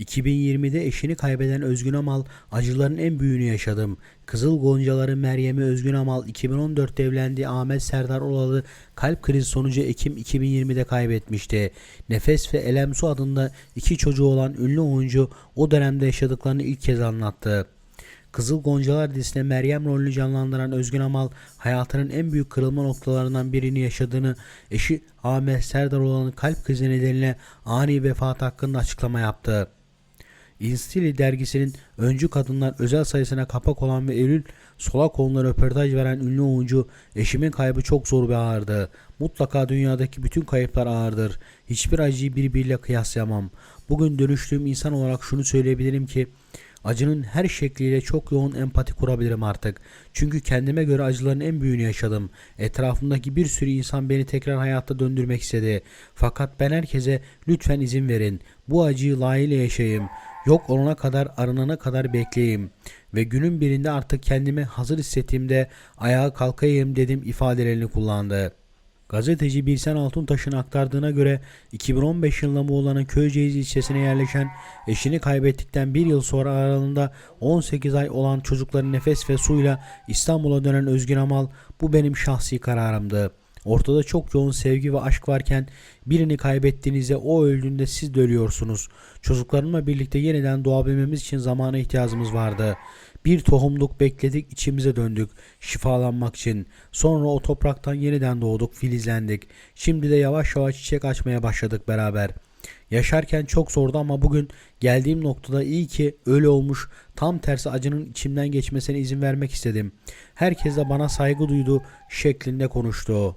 2020'de eşini kaybeden Özgün Amal acıların en büyüğünü yaşadım. Kızıl Goncaları Meryem'i Özgün Amal 2014'te evlendiği Ahmet Serdar Olalı kalp krizi sonucu Ekim 2020'de kaybetmişti. Nefes ve Elem Su adında iki çocuğu olan ünlü oyuncu o dönemde yaşadıklarını ilk kez anlattı. Kızıl Goncalar dizisinde Meryem rolünü canlandıran Özgün Amal hayatının en büyük kırılma noktalarından birini yaşadığını eşi Ahmet Serdar olan kalp krizi nedeniyle ani vefat hakkında açıklama yaptı. İnstili dergisinin öncü kadınlar özel sayısına kapak olan ve Eylül Solakoğlu'na röportaj veren ünlü oyuncu eşimin kaybı çok zor ve ağırdı. Mutlaka dünyadaki bütün kayıplar ağırdır. Hiçbir acıyı birbiriyle kıyaslayamam. Bugün dönüştüğüm insan olarak şunu söyleyebilirim ki Acının her şekliyle çok yoğun empati kurabilirim artık. Çünkü kendime göre acıların en büyüğünü yaşadım. Etrafımdaki bir sürü insan beni tekrar hayatta döndürmek istedi. Fakat ben herkese lütfen izin verin. Bu acıyı layığıyla yaşayayım. Yok olana kadar arınana kadar bekleyeyim. Ve günün birinde artık kendimi hazır hissettiğimde ayağa kalkayım dedim ifadelerini kullandı. Gazeteci Bilsen Altuntaş'ın aktardığına göre 2015 yılında Muğla'nın Köyceğiz ilçesine yerleşen eşini kaybettikten bir yıl sonra aralığında 18 ay olan çocukların nefes ve suyla İstanbul'a dönen Özgün Amal bu benim şahsi kararımdı. Ortada çok yoğun sevgi ve aşk varken birini kaybettiğinizde o öldüğünde siz de ölüyorsunuz. Çocuklarımla birlikte yeniden doğabilmemiz için zamana ihtiyacımız vardı. Bir tohumluk bekledik içimize döndük şifalanmak için. Sonra o topraktan yeniden doğduk filizlendik. Şimdi de yavaş yavaş çiçek açmaya başladık beraber. Yaşarken çok zordu ama bugün geldiğim noktada iyi ki öyle olmuş. Tam tersi acının içimden geçmesine izin vermek istedim. Herkes de bana saygı duydu şeklinde konuştu.